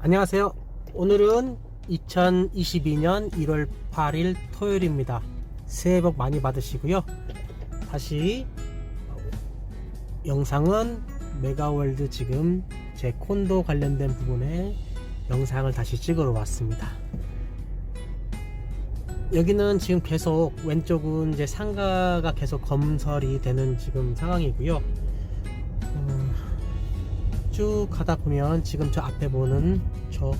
안녕하세요. 오늘은 2022년 1월 8일 토요일입니다. 새해 복 많이 받으시고요. 다시 영상은 메가월드 지금 제 콘도 관련된 부분에 영상을 다시 찍으러 왔습니다. 여기는 지금 계속 왼쪽은 이제 상가가 계속 검설이 되는 지금 상황이고요. 음, 쭉 가다 보면 지금 저 앞에 보는 저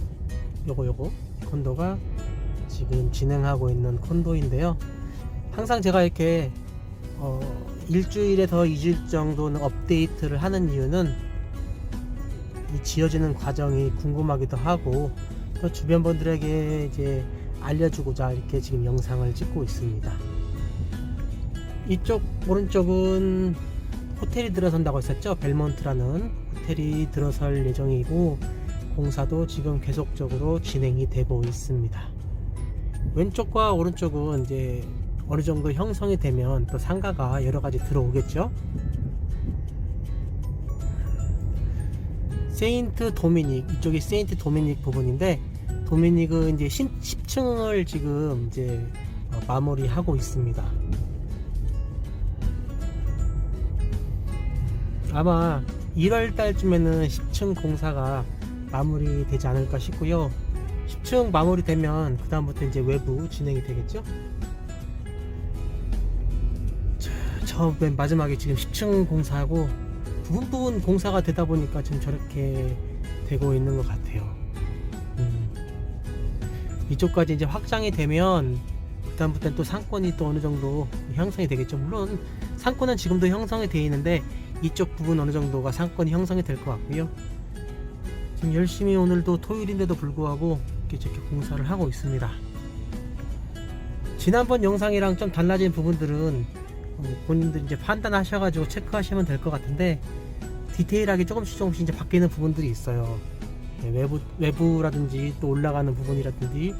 요거 요거 콘도가 지금 진행하고 있는 콘도인데요. 항상 제가 이렇게 어, 일주일에서 2주일 정도는 업데이트를 하는 이유는 이 지어지는 과정이 궁금하기도 하고 또 주변 분들에게 이제 알려주고자 이렇게 지금 영상을 찍고 있습니다. 이쪽 오른쪽은 호텔이 들어선다고 했었죠. 벨몬트라는 호텔이 들어설 예정이고 공사도 지금 계속적으로 진행이 되고 있습니다. 왼쪽과 오른쪽은 이제 어느 정도 형성이 되면 또 상가가 여러 가지 들어오겠죠. 세인트 도미닉 이쪽이 세인트 도미닉 부분인데 도미닉은 이제 10층을 지금 이제 어, 마무리하고 있습니다. 아마 1월 달쯤에는 10층 공사가 마무리 되지 않을까 싶고요. 10층 마무리되면 그 다음부터 이제 외부 진행이 되겠죠. 자, 저맨 마지막에 지금 10층 공사하고 부분 부분 공사가 되다 보니까 지금 저렇게 되고 있는 것 같아요. 음. 이쪽까지 이제 확장이 되면 그다음부터는 또 상권이 또 어느 정도 형성이 되겠죠. 물론 상권은 지금도 형성이 되어 있는데 이쪽 부분 어느 정도가 상권이 형성이 될 것 같고요. 지금 열심히 오늘도 토요일인데도 불구하고 이렇게 저렇게 공사를 하고 있습니다. 지난번 영상이랑 좀 달라진 부분들은 어, 본인들 이제 판단하셔가지고 체크하시면 될 것 같은데 디테일하게 조금씩 조금씩 이제 바뀌는 부분들이 있어요. 네, 외부 외부라든지 또 올라가는 부분이라든지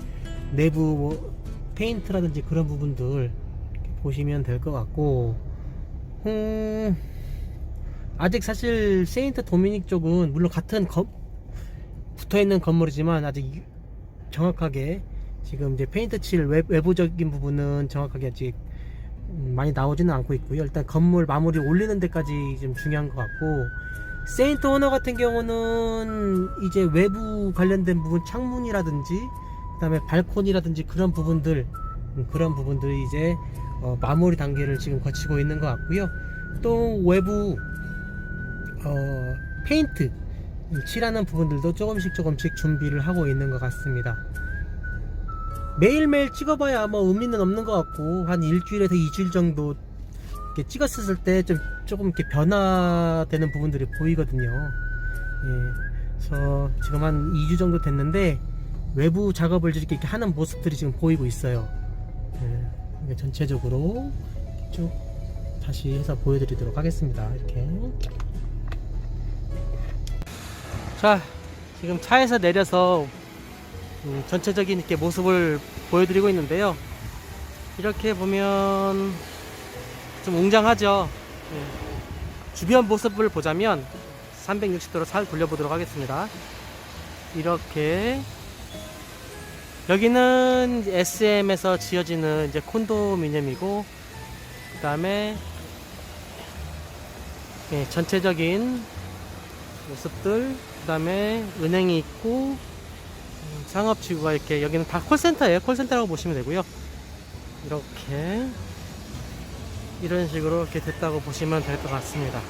내부 뭐 페인트라든지 그런 부분들 이렇게 보시면 될 것 같고 음, 아직 사실 세인트 도미닉 쪽은 물론 같은 거, 붙어 있는 건물이지만 아직 유- 정확하게 지금 이제 페인트 칠 외, 외부적인 부분은 정확하게 아직 음, 많이 나오지는 않고 있고요. 일단 건물 마무리 올리는 데까지 좀 중요한 것 같고 세인트 오너 같은 경우는 이제 외부 관련된 부분 창문이라든지 그다음에 발코니라든지 그런 부분들 음, 그런 부분들이 이제 어, 마무리 단계를 지금 거치고 있는 것 같고요. 또 외부 어, 페인트 음, 칠하는 부분들도 조금씩 조금씩 준비를 하고 있는 것 같습니다. 매일매일 찍어봐야 뭐 의미는 없는 것 같고 한 일주일에서 2주일 정도 찍었을 때 좀 조금 이렇게 변화되는 부분들이 보이거든요. 예, 그래서 지금 한 2주 정도 됐는데 외부 작업을 이렇게 하는 모습들이 지금 보이고 있어요. 예, 전체적으로 쭉 다시 해서 보여드리도록 하겠습니다. 이렇게. 자, 지금 차에서 내려서 음, 전체적인 이렇게 모습을 보여드리고 있는데요. 이렇게 보면 좀 웅장하죠. 예. 주변 모습을 보자면 360도로 살 돌려보도록 하겠습니다. 이렇게 여기는 SM에서 지어지는 이제 콘도미니엄이고 그 다음에 예, 전체적인 모습들 그 다음에 은행이 있고 음, 상업지구가 이렇게 여기는 다 콜센터예요. 콜센터라고 보시면 되고요. 이렇게 이런 식으로 이렇게 됐다고 보시면 될 것 같습니다.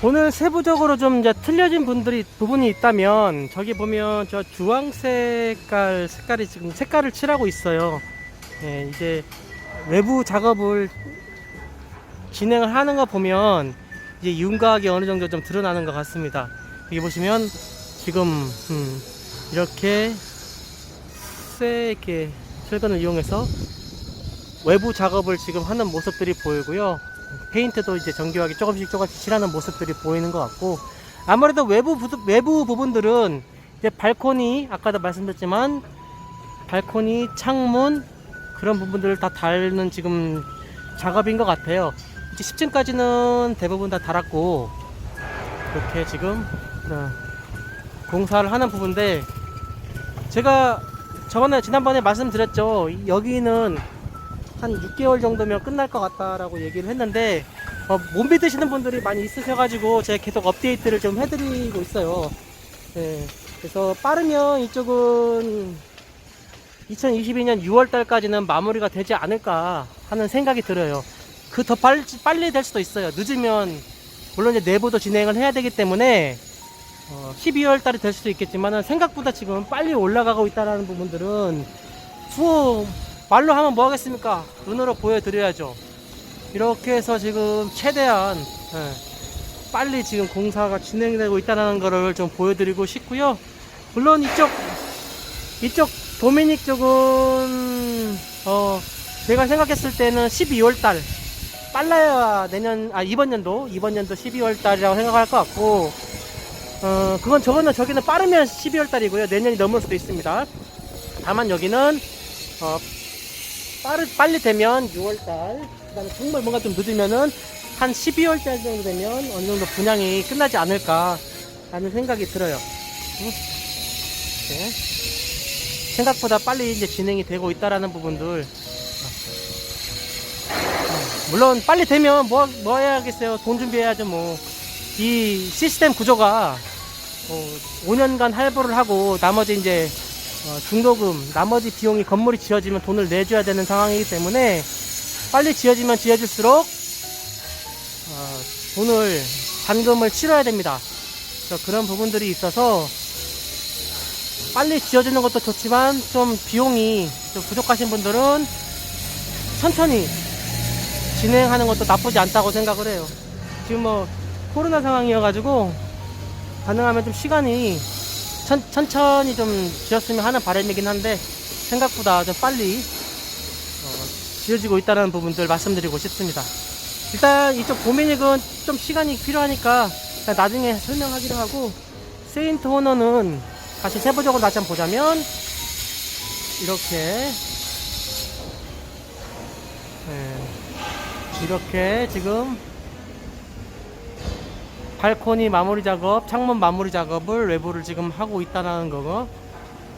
오늘 세부적으로 좀 이제 틀려진 분들이 부분이 있다면 저기 보면 저 주황 색깔 색깔이 지금 색깔을 칠하고 있어요. 예, 이제 외부 작업을 진행을 하는 거 보면 이제 윤곽이 어느 정도 좀 드러나는 것 같습니다. 여기 보시면 지금 음, 이렇게 쇠 이렇게 철근을 이용해서 외부 작업을 지금 하는 모습들이 보이고요. 페인트도 이제 정교하게 조금씩 조금씩 칠하는 모습들이 보이는 것 같고 아무래도 외부 부, 외부 부분들은 이제 발코니 아까도 말씀드렸지만 발코니 창문 그런 부분들을 다 달는 지금 작업인 것 같아요. 이제 10층까지는 대부분 다 달았고 이렇게 지금 어, 공사를 하는 부분인데 제가 저번에 지난번에 말씀드렸죠 이- 여기는 한 6개월 정도면 끝날 것 같다라고 얘기를 했는데 어, 못 믿으시는 분들이 많이 있으셔가지고 제가 계속 업데이트를 좀 해드리고 있어요 네, 그래서 빠르면 이쪽은 2022년 6월 달까지는 마무리가 되지 않을까 하는 생각이 들어요. 그 더 빨리, 빨리 될 수도 있어요. 늦으면, 물론 이제 내부도 진행을 해야 되기 때문에, 어, 12월 달이 될 수도 있겠지만, 생각보다 지금 빨리 올라가고 있다는 부분들은, 투어, 말로 하면 뭐 하겠습니까? 눈으로 보여드려야죠. 이렇게 해서 지금 최대한, 예, 빨리 지금 공사가 진행되고 있다는 거를 좀 보여드리고 싶고요. 물론 이쪽, 이쪽 도미닉 쪽은 어 제가 생각했을 때는 12월 달 빨라야 내년 아 이번 연도 이번 연도 12월 달이라고 생각할 것 같고 어 그건 저거는 저기는 빠르면 12월 달이고요 내년이 넘을 수도 있습니다 다만 여기는 어 빠르 빨리 되면 6월 달 그다음에 정말 뭔가 좀 늦으면은 한 12월 달 정도 되면 어느 정도 분양이 끝나지 않을까 라는 생각이 들어요 음. 네. 생각보다 빨리 이제 진행이 되고 있다라는 부분들. 어, 물론 빨리 되면 뭐, 뭐 해야겠어요. 돈 준비해야죠, 뭐. 이 시스템 구조가 어, 5년간 할부를 하고 나머지 이제 어, 중도금, 나머지 비용이 건물이 지어지면 돈을 내줘야 되는 상황이기 때문에 빨리 지어지면 지어질수록 어, 돈을 잔금을 치러야 됩니다. 그래서 그런 부분들이 있어서 빨리 지어주는 것도 좋지만 좀 비용이 좀 부족하신 분들은 천천히 진행하는 것도 나쁘지 않다고 생각을 해요. 지금 뭐 코로나 상황이어가지고 가능하면 좀 시간이 천, 천천히 좀 지었으면 하는 바람이긴 한데 생각보다 좀 빨리 어, 지어지고 있다는 부분들 말씀드리고 싶습니다. 일단 이쪽 도메닉은 좀 시간이 필요하니까 나중에 설명하기로 하고 세인트 호너는 다시 세부적으로 다시 한번 보자면 이렇게 이렇게 지금 발코니 마무리 작업, 창문 마무리 작업을 외부를 지금 하고 있다라는 거고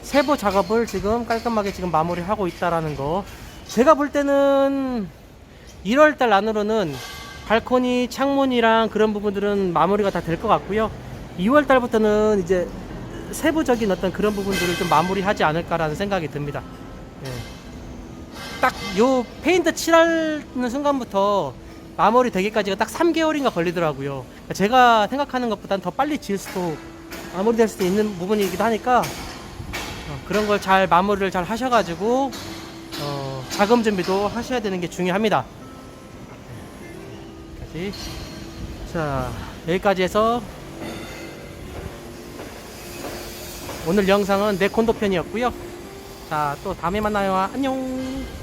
세부 작업을 지금 깔끔하게 지금 마무리하고 있다라는 거. 제가 볼 때는 1월 달 안으로는 발코니, 창문이랑 그런 부분들은 마무리가 다 될 것 같고요. 2월 달부터는 이제 세부적인 어떤 그런 부분들을 좀 마무리하지 않을까라는 생각이 듭니다. 예. 딱 요 페인트 칠하는 순간부터 마무리 되기까지가 딱 3개월인가 걸리더라고요. 제가 생각하는 것보다는 더 빨리 지을 수도 마무리될 수도 있는 부분이기도 하니까 어, 그런 걸 잘 마무리를 잘 하셔가지고 어, 자금 준비도 하셔야 되는 게 중요합니다. 여기까지. 자 여기까지 해서 오늘 영상은 내 콘도 편이었고요. 자, 또 다음에 만나요. 안녕.